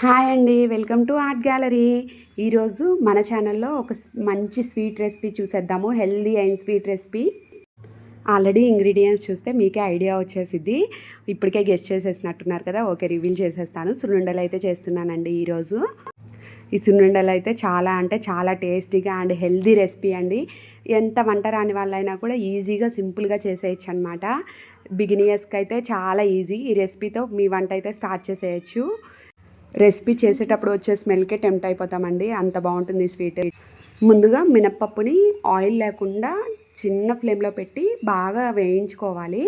Hi అండి welcome to art gallery. ఈరోజు మన ఛానల్లో ఒక మంచి స్వీట్ రెసిపీ చూసేద్దాము healthy and sweet recipe. Already ingredients చూస్తే మీకే ఐడియా వచ్చేసిద్ది. ఇప్పటికే గెస్ట్ చేసేసినట్టున్నారు కదా ఓకే రివీల్ చేసేస్తాను. సున్నుండలు అయితే చేస్తున్నానండి ఈరోజు. ఈ సున్నుండలు అయితే చాలా అంటే చాలా టేస్టీగా అండ్ హెల్దీ రెసిపీ అండి. ఎంత వంట రాని వాళ్ళైనా కూడా ఈజీగా సింపుల్గా చేసేయచ్చు అనమాట బిగినియర్స్కి అయితే చాలా ఈజీ. ఈ రెసిపీతో మీ వంట అయితే స్టార్ట్ చేసేయచ్చు. రెసిపీ చేసేటప్పుడు వచ్చే స్మెల్కే టెంప్ట్ అయిపోతామండి. అంత బాగుంటుంది స్వీట్. ముందుగా మినప్పప్పుని ఆయిల్ లేకుండా చిన్న ఫ్లేమ్లో పెట్టి బాగా వేయించుకోవాలి.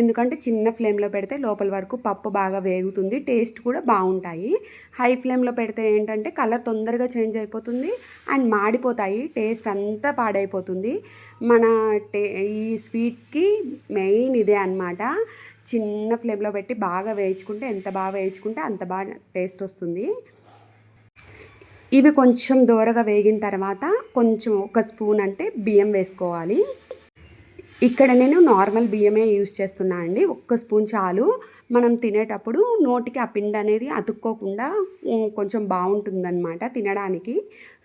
ఎందుకంటే చిన్న ఫ్లేమ్లో పెడితే లోపల వరకు పప్పు బాగా వేగుతుంది టేస్ట్ కూడా బాగుంటాయి. హై ఫ్లేమ్లో పెడితే ఏంటంటే కలర్ తొందరగా చేంజ్ అయిపోతుంది అండ్ మాడిపోతాయి టేస్ట్ అంతా పాడైపోతుంది. మన టే ఈ స్వీట్కి మెయిన్ ఇదే అన్నమాట. చిన్న ఫ్లేమ్లో పెట్టి బాగా వేయించుకుంటే ఎంత బాగా వేయించుకుంటే అంత బాగా టేస్ట్ వస్తుంది. ఇవి కొంచెం దూరగా వేగిన తర్వాత కొంచెం ఒక స్పూన్ అంటే బియ్యం వేసుకోవాలి. ఇక్కడ నేను నార్మల్ బియ్యమే యూజ్ చేస్తున్నా అండి. ఒక్క స్పూన్ చాలు. మనం తినేటప్పుడు నోటికి ఆ పిండి అనేది అతుక్కోకుండా కొంచెం బాగుంటుందన్నమాట తినడానికి.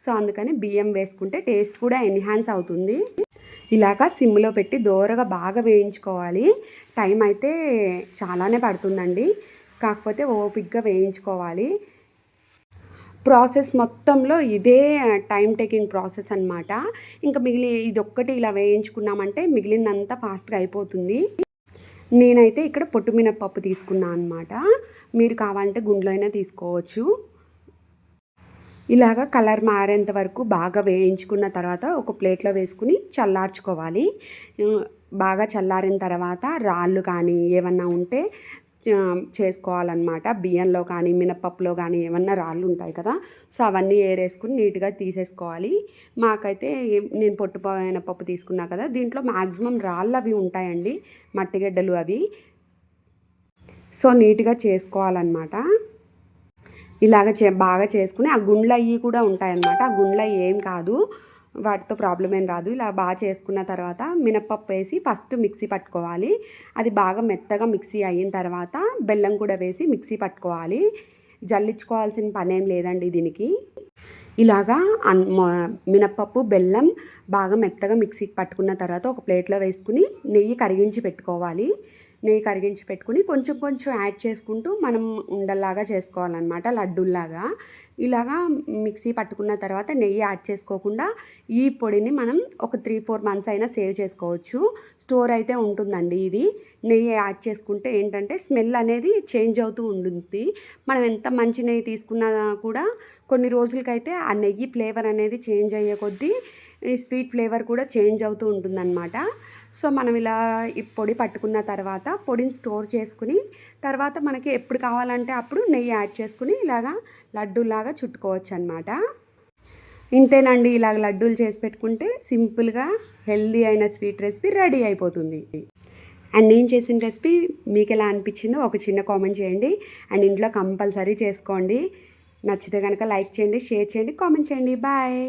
సో అందుకని బియ్యం వేసుకుంటే టేస్ట్ కూడా ఎన్హాన్స్ అవుతుంది. ఇలాగా సిమ్లో పెట్టి దోరగా బాగా వేయించుకోవాలి. టైం అయితే చాలానే పడుతుందండి. కాకపోతే ఓపిక్గా వేయించుకోవాలి. ప్రాసెస్ మొత్తంలో ఇదే టైం టేకింగ్ ప్రాసెస్ అనమాట ఇంకా మిగిలి ఇది ఒక్కటి ఇలా వేయించుకున్నామంటే మిగిలిందంతా ఫాస్ట్గా అయిపోతుంది. నేనైతే ఇక్కడ పొట్టు మినప్పప్పు తీసుకున్నాను అనమాట మీరు కావాలంటే గుండ్లో అయినా తీసుకోవచ్చు. ఇలాగ కలర్ మారేంత వరకు బాగా వేయించుకున్న తర్వాత ఒక ప్లేట్లో వేసుకుని చల్లార్చుకోవాలి. బాగా చల్లారిన తర్వాత రాళ్ళు కానీ ఏమన్నా ఉంటే చేసుకోవాలన్నమాట. బియ్యంలో కానీ మినపప్పులో కానీ ఏమన్నా రాళ్ళు ఉంటాయి కదా. సో అవన్నీ ఏరేసుకుని నీట్గా తీసేసుకోవాలి. మాకైతే నేను పొట్టుపోయిన పప్పు తీసుకున్నా కదా దీంట్లో మ్యాక్సిమం రాళ్ళు అవి ఉంటాయండి మట్టిగడ్డలు అవి. సో నీట్గా చేసుకోవాలన్నమాట. ఇలాగ చే బాగా చేసుకుని ఆ గుండ్లు అయ్యి కూడా ఉంటాయన్నమాట. ఆ గుండ్లు ఏం కాదు. వాటితో ప్రాబ్లం ఏం రాదు. ఇలా బాగా చేసుకున్న తర్వాత మినప్పప్పు వేసి ఫస్ట్ మిక్సీ పట్టుకోవాలి. అది బాగా మెత్తగా మిక్సీ అయిన తర్వాత బెల్లం కూడా వేసి మిక్సీ పట్టుకోవాలి. జల్లించుకోవాల్సిన పనేం లేదండి దీనికి. ఇలాగా అన్ మినప్పప్పు బెల్లం బాగా మెత్తగా మిక్సీకి పట్టుకున్న తర్వాత ఒక ప్లేట్లో వేసుకుని నెయ్యి కరిగించి పెట్టుకోవాలి. నెయ్యి కరిగించి పెట్టుకుని కొంచెం కొంచెం యాడ్ చేసుకుంటూ మనం ఉండల్లాగా చేసుకోవాలన్నమాట లడ్డూల్లాగా. ఇలాగా మిక్సీ పట్టుకున్న తర్వాత నెయ్యి యాడ్ చేసుకోకుండా ఈ పొడిని మనం ఒక త్రీ ఫోర్ మంత్స్ అయినా సేవ్ చేసుకోవచ్చు. స్టోర్ అయితే ఉంటుందండి ఇది. నెయ్యి యాడ్ చేసుకుంటే ఏంటంటే స్మెల్ అనేది చేంజ్ అవుతూ ఉంటుంది. మనం ఎంత మంచి నెయ్యి తీసుకున్నా కూడా కొన్ని రోజులకైతే ఆ నెయ్యి ఫ్లేవర్ అనేది చేంజ్ అయ్యే కొద్దీ ఈ స్వీట్ ఫ్లేవర్ కూడా చేంజ్ అవుతూ ఉంటుందన్నమాట. సో మనం ఇలా ఈ పొడి పట్టుకున్న తర్వాత పొడిని స్టోర్ చేసుకుని తర్వాత మనకి ఎప్పుడు కావాలంటే అప్పుడు నెయ్యి యాడ్ చేసుకుని ఇలాగా లడ్డూలాగా చుట్టుకోవచ్చు అనమాట ఇంతేనండి ఇలాగ లడ్డూలు చేసి పెట్టుకుంటే సింపుల్గా హెల్దీ అయిన స్వీట్ రెసిపీ రెడీ అయిపోతుంది. అండ్ నేను చేసిన రెసిపీ మీకు ఎలా అనిపించిందో ఒక చిన్న కామెంట్ చేయండి. అండ్ ఇంట్లో కంపల్సరీ చేసుకోండి. నచ్చితే కనుక లైక్ చేయండి షేర్ చేయండి కామెంట్ చేయండి. బాయ్.